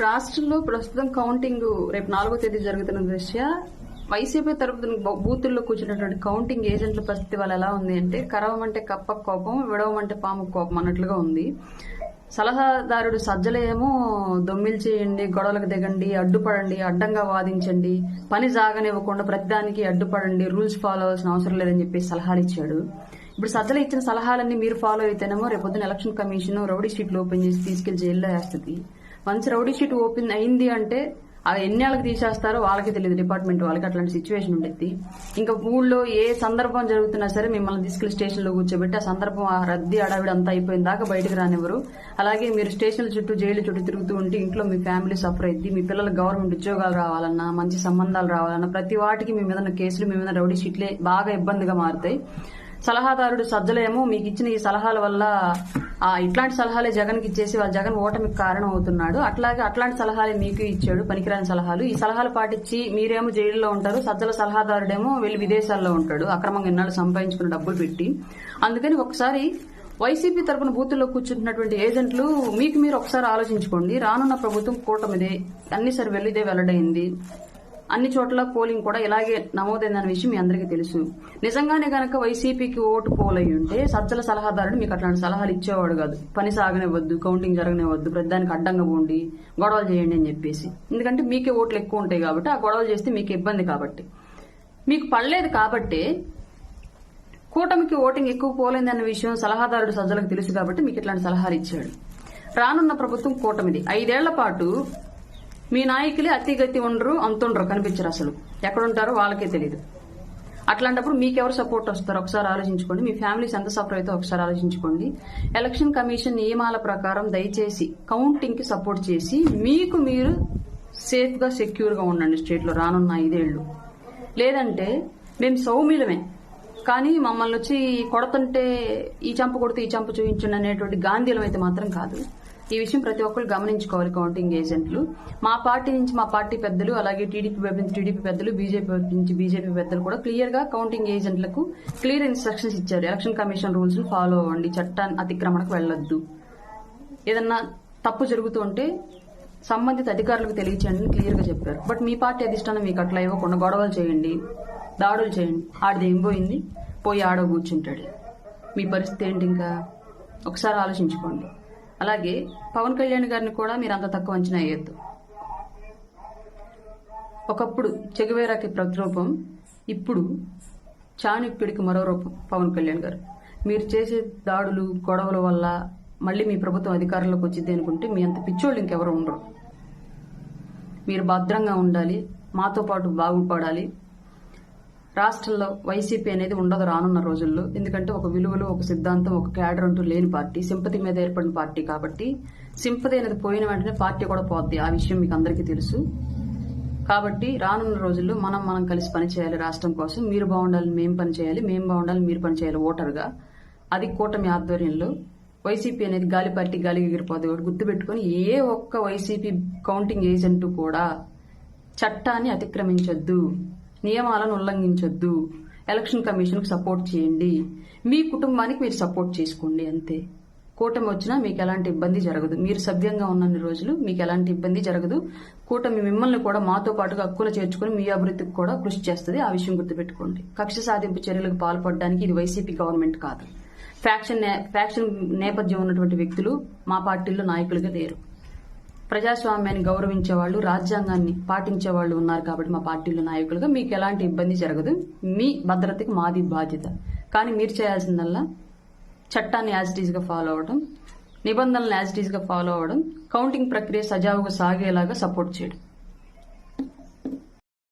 రాష్ట్రంలో ప్రస్తుతం కౌంటింగ్ రేపు నాలుగో తేదీ జరుగుతున్న దృష్ట్యా వైసీపీ తరపున బూతుల్లో కూర్చున్నటువంటి కౌంటింగ్ ఏజెంట్ల పరిస్థితి వాళ్ళు ఎలా ఉంది అంటే కరవమంటే కప్ప కోపం విడవమంటే పాము కోపం అన్నట్లుగా ఉంది. సలహాదారుడు సజ్జలేమో దొమ్మిలు చేయండి గొడవలకు దిగండి అడ్డుపడండి అడ్డంగా వాదించండి పని జాగనివ్వకుండా ప్రతిదానికి అడ్డుపడండి రూల్స్ ఫాలో అవ్వాల్సిన అవసరం లేదని చెప్పి సలహాలు ఇచ్చాడు. ఇప్పుడు సజ్జలు ఇచ్చిన సలహాలన్నీ మీరు ఫాలో అయితేనేమో రేపొద్దున ఎలక్షన్ కమిషన్ రౌడీ షీట్లు ఓపెన్ చేసి తీసుకెళ్ళి జైల్లో వేస్తుంది. వన్స్ రౌడీ షీట్ ఓపెన్ అయింది అంటే అది ఎన్నేళ్ళకి తీసేస్తారో వాళ్ళకి తెలియదు డిపార్ట్మెంట్ వాళ్ళకి అట్లాంటి సిచ్యువేషన్ ఉండేది. ఇంకా ఊళ్ళో ఏ సందర్భం జరుగుతున్నా సరే మిమ్మల్ని తీసుకెళ్ళి స్టేషన్లో కూర్చోబెట్టి ఆ సందర్భం ఆ రద్దీ అడావిడి అంతా అయిపోయిన దాకా బయటకు రానివ్వరు. అలాగే మీరు స్టేషన్ల చుట్టూ జైలు చుట్టూ తిరుగుతూ ఉంటే ఇంట్లో మీ ఫ్యామిలీ సఫర్ అయింది మీ పిల్లలకు గవర్నమెంట్ ఉద్యోగాలు రావాలన్నా మంచి సంబంధాలు రావాలన్నా ప్రతి వాటికి మీ మీద కేసులు మీ మీద రౌడీ షీట్లే బాగా ఇబ్బందిగా మారుతాయి. సలహాదారుడు సజ్జలేమో మీకు ఇచ్చిన ఈ సలహాల వల్ల ఇట్లాంటి సలహాలే జగన్కి ఇచ్చేసి వాళ్ళ జగన్ ఓటమికి కారణం అవుతున్నాడు అట్లాగే అట్లాంటి సలహాలే మీకు ఇచ్చాడు పనికిరాని సలహాలు. ఈ సలహాలు పాటించి మీరేమో జైల్లో ఉంటారు సజ్జల సలహాదారుడేమో వెళ్ళి విదేశాల్లో ఉంటాడు అక్రమంగా ఇన్నాళ్ళు సంపాదించుకున్న డబ్బులు పెట్టి. అందుకని ఒకసారి వైసీపీ తరపున బూతుల్లో కూర్చుంటున్నటువంటి ఏజెంట్లు మీకు మీరు ఒకసారి ఆలోచించుకోండి. రానున్న ప్రభుత్వం కూటమిదే అన్ని సర్వేలు ఇదే వెల్లడైంది అన్ని చోట్ల పోలింగ్ కూడా ఇలాగే నమోదైందన్న విషయం మీ అందరికీ తెలుసు. నిజంగానే గనక వైసీపీకి ఓటు పోల్ అయి ఉంటే సజ్జల సలహాదారుడు మీకు అట్లాంటి సలహాలు ఇచ్చేవాడు కాదు. పని సాగనివ్వద్దు కౌంటింగ్ జరగనివ్వద్దు ప్రతిదానికి అడ్డంగా పోండి గొడవలు చేయండి అని చెప్పేసి. ఎందుకంటే మీకే ఓట్లు ఎక్కువ ఉంటాయి కాబట్టి ఆ గొడవలు చేస్తే మీకు ఇబ్బంది కాబట్టి. మీకు పడలేదు కాబట్టే కూటమికి ఓటింగ్ ఎక్కువ పోలేదన్న విషయం సలహాదారుడు సజ్జలకు తెలుసు కాబట్టి మీకు ఇట్లాంటి సలహాలు ఇచ్చాడు. రానున్న ప్రభుత్వం కూటమిది. ఐదేళ్ళ పాటు మీ నాయకులే అతిగతి ఉండరు అంతుండరు కనిపించరు అసలు. ఎక్కడుంటారో వాళ్ళకే తెలియదు అట్లాంటప్పుడు మీకెవరు సపోర్ట్ వస్తారు? ఒకసారి ఆలోచించుకోండి. మీ ఫ్యామిలీస్ ఎంత సఫర్ అయితే ఒకసారి ఆలోచించుకోండి. ఎలక్షన్ కమిషన్ నియమాల ప్రకారం దయచేసి కౌంటింగ్కి సపోర్ట్ చేసి మీకు మీరు సేఫ్గా సెక్యూర్గా ఉండండి స్టేట్లో రానున్న ఐదేళ్ళు లేదంటే మేము సౌమ్యులమే. కానీ మమ్మల్ని వచ్చి కొడుతుంటే ఈ చంప కొడితే ఈ చంప చూపించండి అనేటువంటి గాంధీలం అయితే మాత్రం కాదు. ఈ విషయం ప్రతి ఒక్కరు గమనించుకోవాలి కౌంటింగ్ ఏజెంట్లు. మా పార్టీ నుంచి మా పార్టీ పెద్దలు అలాగే టీడీపీ వైపు నుంచి టీడీపీ పెద్దలు బీజేపీ వైపు నుంచి బీజేపీ పెద్దలు కూడా క్లియర్గా కౌంటింగ్ ఏజెంట్లకు క్లియర్ ఇన్స్ట్రక్షన్స్ ఇచ్చారు. ఎలక్షన్ కమిషన్ రూల్స్ ఫాలో అవ్వండి. చట్టాన్ని అతిక్రమణకు వెళ్ళొద్దు. ఏదన్నా తప్పు జరుగుతుంటే సంబంధిత అధికారులకు తెలియచేయండి క్లియర్గా చెప్పారు. బట్ మీ పార్టీ అధిష్టానం మీకు అట్లా ఇవ్వకుండా గొడవలు చేయండి దాడులు చేయండి. ఆడిది ఏం పోయింది? పోయి ఆడ కూర్చుంటాడు. మీ పరిస్థితి ఏంటి ఇంకా? ఒకసారి ఆలోచించుకోండి. అలాగే పవన్ కళ్యాణ్ గారిని కూడా మీరు అంత తక్కువ అంచనా వేయొద్దు. ఒకప్పుడు చెగువేరాకి ప్రతిరూపం ఇప్పుడు చాణక్యుడికి మరో రూపం పవన్ కళ్యాణ్ గారు. మీరు చేసే దాడులు గొడవల వల్ల మళ్ళీ మీ ప్రభుత్వం అధికారంలోకి వచ్చింది అనుకుంటే మీ అంత పిచ్చోళ్ళు ఇంకెవరు ఉండరు. మీరు భద్రంగా ఉండాలి మాతో పాటు బాగుపడాలి రాష్ట్రంలో వైసీపీ అనేది ఉండదు రానున్న రోజుల్లో. ఎందుకంటే ఒక విలువలు ఒక సిద్ధాంతం ఒక క్యాడర్ అంటూ లేని పార్టీ సింపతి మీద ఏర్పడిన పార్టీ కాబట్టి సింపతి అనేది పోయిన వెంటనే పార్టీ కూడా పోద్ది. ఆ విషయం మీకు అందరికీ తెలుసు. కాబట్టి రానున్న రోజుల్లో మనం మనం కలిసి పనిచేయాలి రాష్ట్రం కోసం. మీరు బాగుండాలి మేము పని చేయాలి మేము బాగుండాలి మీరు పని చేయాలి ఓటర్గా. అది కూటమి ఆధ్వర్యంలో వైసీపీ అనేది గాలి పార్టీ గాలి ఎగిరిపోదు ఒకటి గుర్తుపెట్టుకొని ఏ ఒక్క వైసీపీ కౌంటింగ్ ఏజెంట్ కూడా చట్టాన్ని అతిక్రమించొద్దు. నియమాలను ఉల్లంఘించొద్దు. ఎలక్షన్ కమిషన్కు సపోర్ట్ చేయండి. మీ కుటుంబానికి మీరు సపోర్ట్ చేసుకోండి అంతే. కూటమి వచ్చినా మీకు ఎలాంటి ఇబ్బంది జరగదు. మీరు సభ్యంగా ఉన్నన్ని రోజులు మీకు ఎలాంటి ఇబ్బంది జరగదు. కూటమి మిమ్మల్ని కూడా మాతో పాటుగా హక్కులు చేర్చుకుని మీ అభివృద్ధికి కూడా కృషి చేస్తుంది. ఆ విషయం గుర్తుపెట్టుకోండి. కక్ష సాధింపు చర్యలకు పాల్పడడానికి ఇది వైసీపీ గవర్నమెంట్ కాదు. ఫ్యాక్షన్ నే- ఫ్యాక్షన్ నేపథ్యం ఉన్నటువంటి వ్యక్తులు మా పార్టీలో నాయకులుగా లేరు. ప్రజాస్వామ్యాన్ని గౌరవించే వాళ్ళు రాజ్యాంగాన్ని పాటించే వాళ్ళు ఉన్నారు కాబట్టి మా పార్టీలో నాయకులుగా మీకు ఎలాంటి ఇబ్బంది జరగదు. మీ భద్రతకి మాది బాధ్యత. కానీ మీరు చేయాల్సిందల్లా చట్టాన్ని యాజ్గా ఫాలో అవడం నిబంధనలను యాజ్గా ఫాలో అవడం కౌంటింగ్ ప్రక్రియ సజావుగా సాగేలాగా సపోర్ట్ చేయడం.